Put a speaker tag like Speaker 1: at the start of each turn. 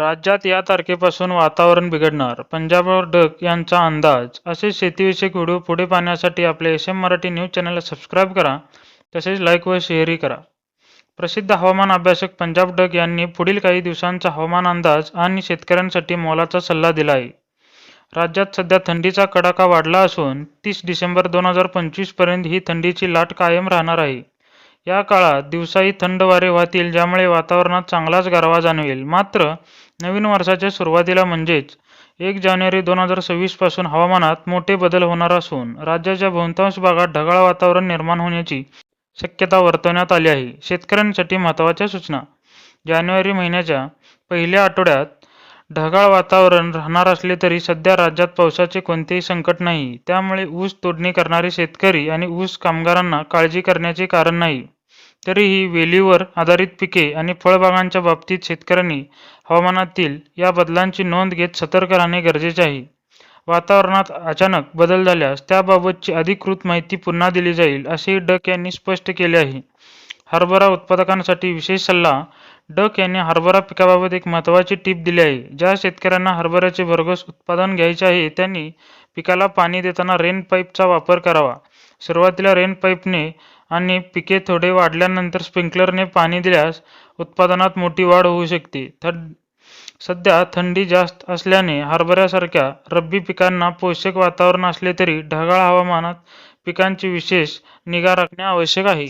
Speaker 1: राज्यात या तारखेपासून वातावरण बिघडणार, पंजाबराव डक यांचा अंदाज असे शेतीविषयक व्हिडिओ पुढे पाहण्यासाठी आपले एस एम मराठी न्यूज चॅनलला सबस्क्राईब करा तसेच लाईक व शेअरही करा. प्रसिद्ध हवामान अभ्यासक पंजाब डक यांनी पुढील काही दिवसांचा हवामान अंदाज आणि शेतकऱ्यांसाठी मोलाचा सल्ला दिला आहे. राज्यात सध्या थंडीचा कडाका वाढला असून तीस डिसेंबर दोन हजार पंचवीसपर्यंत ही थंडीची लाट कायम राहणार आहे. या काळात दिवसाही थंड वारे वाहतील ज्यामुळे वातावरणात चांगलाच गारवा जाणवेल. मात्र नवीन वर्षाच्या सुरुवातीला म्हणजेच एक जानेवारी दोन हजार सव्वीसपासून हवामानात मोठे बदल होणार असून राज्याच्या बहुतांश भागात ढगाळ वातावरण निर्माण होण्याची शक्यता वर्तवण्यात आली आहे. शेतकऱ्यांसाठी महत्त्वाच्या सूचना जानेवारी महिन्याच्या पहिल्या आठवड्यात ढगाळ वातावरण राहणार असले तरी सध्या राज्यात पावसाचे कोणतेही संकट नाही. त्यामुळे ऊस तोडणी करणारे शेतकरी आणि ऊस कामगारांना काळजी करण्याचे कारण नाही. तरीही वेलीवर आधारित पिके आणि फळबागांच्या बाबतीत शेतकऱ्यांनी हवामानातील या बदलांची नोंद घेत सतर्क राहणे गरजेचे आहे. वातावरणात अचानक बदल झाल्यास त्याबाबतची अधिकृत माहिती पुन्हा दिली जाईल असेही डक यांनी स्पष्ट केले आहे. हरभरा उत्पादकांसाठी विशेष सल्ला डक यांनी हरभरा पिकाबाबत एक महत्त्वाची टीप दिली आहे. ज्या शेतकऱ्यांना हरभऱ्याचे भरघोस उत्पादन घ्यायचे आहे त्यांनी पिकाला पाणी देताना रेन पाईपचा वापर करावा. सुरुवातीला रेन पाईपने आणि पिके थोडे वाढल्यानंतर स्प्रिंकलरने पाणी दिल्यास उत्पादनात मोठी वाढ होऊ शकते. सध्या थंडी जास्त असल्याने हरभऱ्यासारख्या रब्बी पिकांना पोषक वातावरण असले तरी ढगाळ हवामानात पिकांची विशेष निगा राखणे आवश्यक आहे.